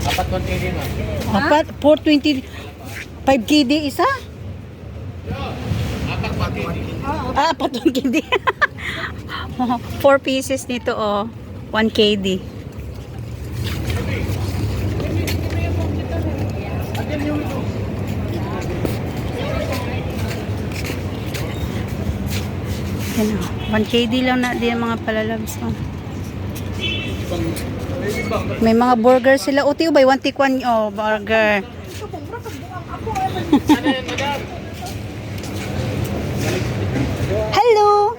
Apat 1 KD na. Apat, 420, 5 KD isa? Apat 1 KD. Ah, apat 1 KD. 4 pieces nito, oh. 1 KD. Yan, oh. 1 KD lang na din mga palalabs, oh. May mga burger sila. Uti, ubay, 1 tikwan, oh, burger. Hello!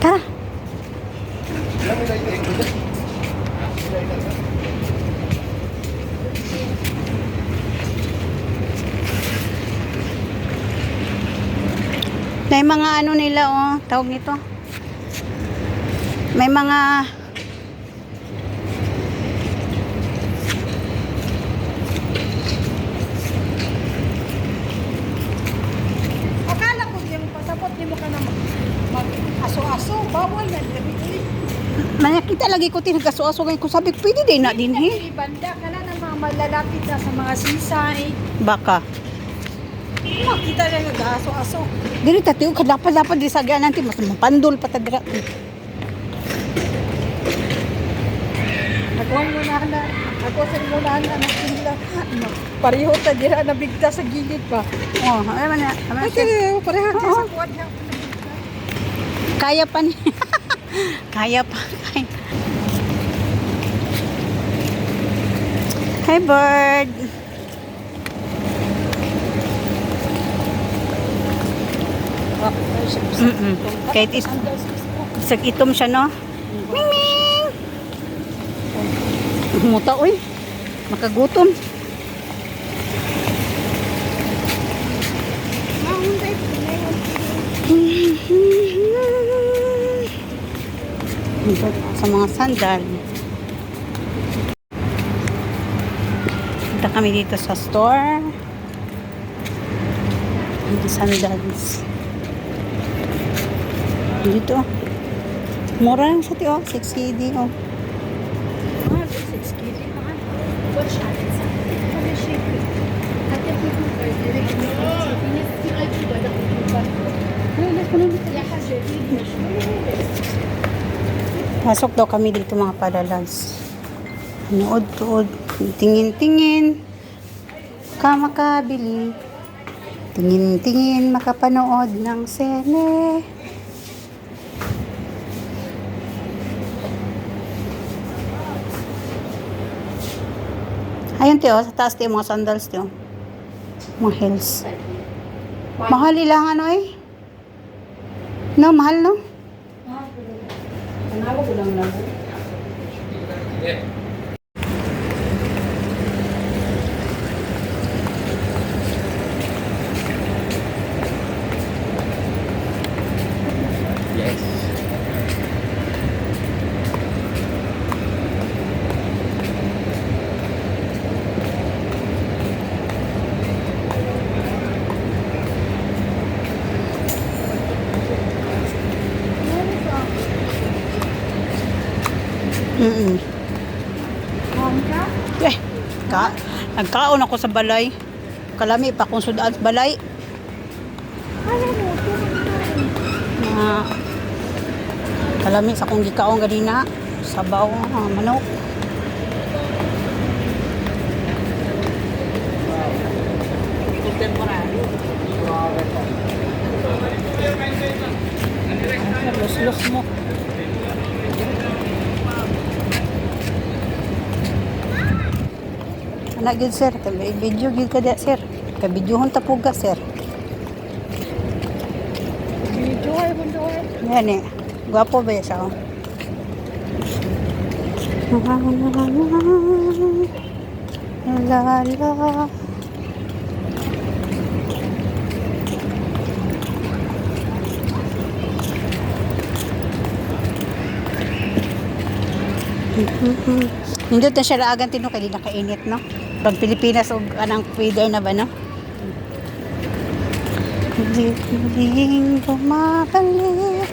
Tara. May mga ano nila oh, tawag nito. May mga Akala ko yung pasapot ni mo ka na mag- mag-aso-aso. Bawal na. Manakita lagi ko tinagaso-aso ngayon ko sabi pwede din na din eh. Banda ka na ng mga malalapit na sa mga sisay. Baka. Makita na nag-aso-aso. Dili tatiyo ka dapat dapat di sagya nanti mas mapandol pa Nagawang mo na na. Ako sa mo na na nakikita. Pareho ta dira na bigta sa gilid pa. Oh, ay man na. Ay, kaya pareho ta Oo. sa kuwan niya. Kaya pa ni. Kaya pa. Kaya. Hi bird. Mm-mm. Kahit is isag itom siya no. Ming ming. Muta oy. Makagutom. sa mga sandal. Punta kami dito sa store. Dito sandals. Dito. Mura lang sa tiyo. 6 KD. Oh. Pasok daw kami dito mga palalas. Nood-tuod. Tingin-tingin. Ka makabili. Tingin-tingin makapanood ng sene. Ayun tiyo, sa taas tiyo mga sandals tiyo. Mga heels. Mahal ilang ano eh. No, mahal no? Tanawag ko lang lang. Yes. Mm Eh, ka, nagkaon ako sa balay. Kalami pa kung sudan sa balay. Na, kalami sa kong gikaon ganina. Sabaw, ah, manok. Los-los mo. Ana gid sir, kay video gid ka diya sir. Kay videohon ta puga sir. Video ay doon. Yan eh. Gwapo ba siya? oh? La la. Nindot na siya raagan tino kay di nakainit no. Pag Pilipinas og anang weather na ba no? Hindi bumabalik